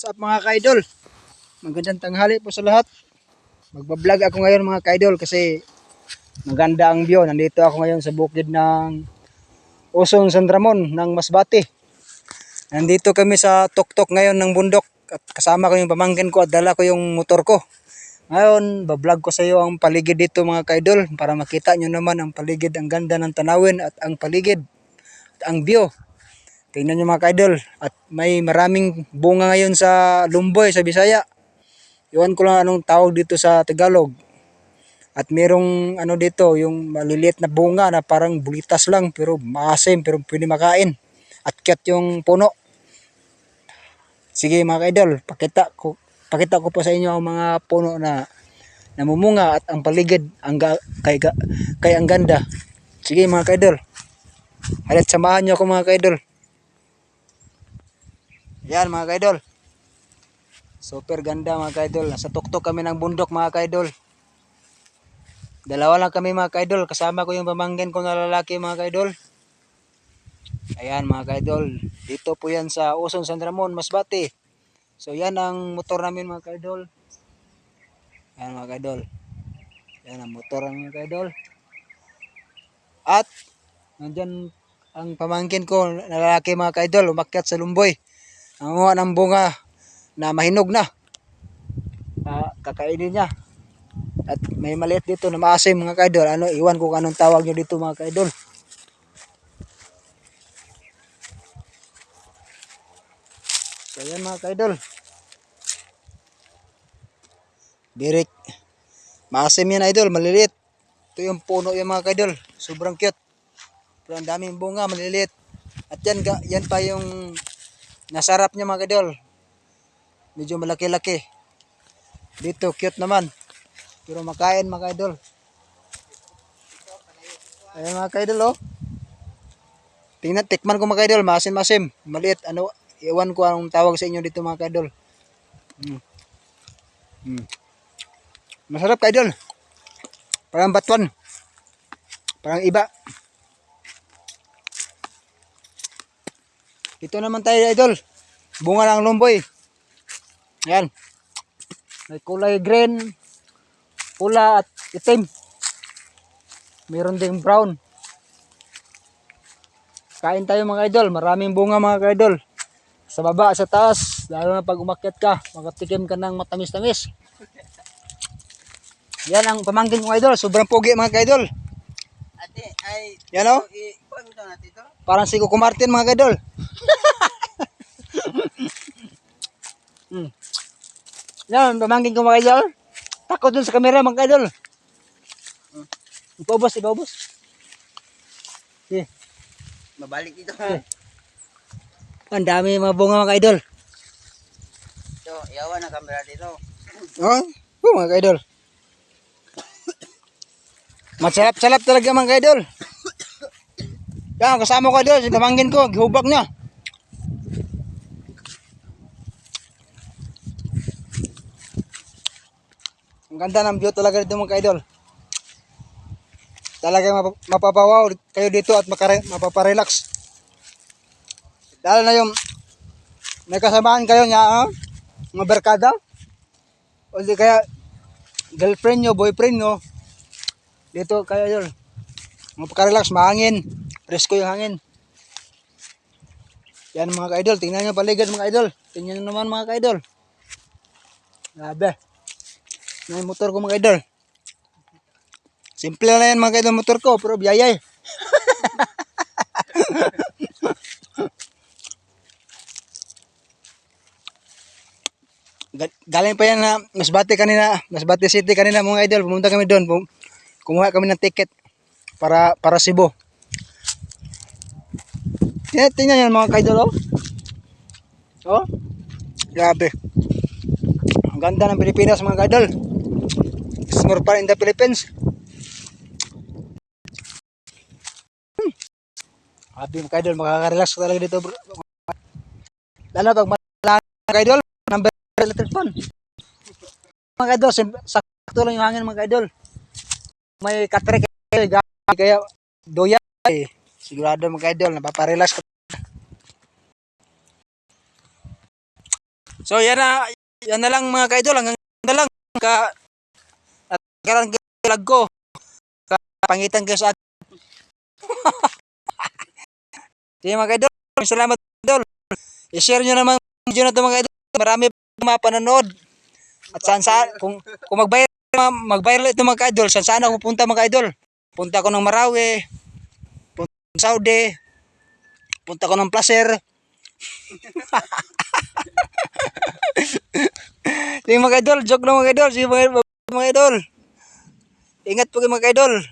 What's up mga ka-idol? Magandang tanghali po sa lahat. Magbablog ako ngayon mga ka-idol kasi maganda ang view. Nandito ako ngayon sa bukid ng Uson San Ramon ng Masbate. Nandito kami sa tuktok ngayon ng bundok at kasama ko yung pamangkin ko at dala ko yung motor ko. Ngayon, bablog ko sa iyo ang paligid dito mga ka-idol para makita nyo naman ang paligid, ang ganda ng tanawin at ang paligid, at ang view. Tingnan nyo mga ka-idol. At may maraming bunga ngayon sa Lumboy, sa Bisaya. Iwan ko lang anong tawag dito sa Tagalog. At merong ano dito, yung maliliit na bunga na parang bulitas lang pero maasim pero pwede makain. At cute yung puno. Sige mga ka-idol, pakita ko pakita ko po sa inyo ang mga puno na namumunga at ang paligid ang ga, kay, kay ang ganda. Sige mga ka-idol. Halit samahan niyo ako mga ka-idol. Yan mga kaidol. Super ganda mga kaidol. Nasa tuktok kami ng bundok mga kaidol. Dalawa lang kami mga kaidol. Kasama ko yung pamangkin ko na lalaki mga kaidol. Ayan mga kaidol. Dito po yan sa Uson San Ramon, Masbate. So yan ang motor namin mga kaidol. Ayan mga kaidol. Yan ang motor ng mga kaidol. At nandyan ang pamangkin ko na lalaki mga kaidol. Umakyat sa lumboy. Nanguha ng bunga na mahinog na. Ah, kakainin niya. At may maliit dito na maasim mga kaidol. Ano, iwan ko anong tawag nyo dito mga kaidol. So yan mga kaidol. Birik. Maasim yan idol, maliliit. Ito yung puno yung mga kaidol. Sobrang cute. Pero ang daming bunga, maliliit. At yan, yan pa yung Nasarap niya mga kadol. Medyo malaki-laki. Dito, cute naman. Pero makain mga idol. Ayan mga kaidol oh. Tingnan, tikman ko mga kaidol. Masim-masim. Maliit. Ano, iwan ko anong tawag sa inyo dito mga kaidol. Mm. Mm. Masarap kaidol. Parang batuan. Parang iba. Ito naman tayo idol. Bunga ng lumboy. Ayan. May kulay green, pula at itim. Meron ding brown. Kain tayo mga idol. Maraming bunga mga idol. Sa baba, sa taas. Lalo na pag umakyat ka, makatikim ka ng matamis-tamis. Yan ang pamangkin kong idol. Sobrang pogi mga idol. Ate, ay, Yan o. i-kuha mo natin ito. Parang si Coco Martin mga idol. hmm. Yan, pamangkin ko mga idol. Takot dun sa camera mga. Hmm. Ipaubos, ipaubos. Okay. Mabalik dito. Ang dami mga bunga mga idol. So, iyawan ang camera dito. Oh, oh mga idol. Masarap-sarap talaga mga idol. Yan, kasama ko idol, si pamangkin ko, gihubak niya. Ang ganda ng view talaga dito mga idol. Talaga map- mapapawaw kayo dito at mapaparelax. Dahil na yung may kasamaan kayo niya, ah, mga barkada. O di kaya girlfriend nyo, boyfriend nyo. Dito kaya yun. Mapaka-relax, mahangin. Presko yung hangin. Yan mga ka-idol. Tingnan nyo paligid mga idol. Tingnan nyo naman mga ka-idol. Grabe. Yan yung motor ko mga idol. Simple lang yan mga ka-idol motor ko. Pero biyayay. Ga- Galing pa yan na Masbate kanina, Masbate City kanina mga idol. Pumunta kami doon. Kumuha kami ng ticket para para Cebu. Tingnan, tingnan yan mga idol oh. Oh. Grabe. Ang ganda ng Pilipinas mga idol. It's more fun in the Philippines. Hmm. Happy mga idol, makaka-relax ka talaga dito bro. Lalo pag malakas mga idol, number electric fan. Mga idol, sim- sakto lang yung hangin mga idol. May katrek kaya kaya doya eh. Sigurado mga idol, napaparelax ka. So yan na, yan na lang mga kaidol, hanggang na lang ka at karan vlog ko. Pangitan kayo sa akin. Sige mga kaidol, salamat kaidol. I-share nyo naman video na ito mga kaidol. Marami pa mapanonood. At saan saan, kung, kung mag-viral, mag-viral ito mga kaidol, saan saan ako pupunta mga kaidol. Punta ako ng Marawi, Saudi, punta ko ng Placer. Sige mga idol, joke lang mga idol. Sige mga, mga idol. Ingat po kayo mga idol.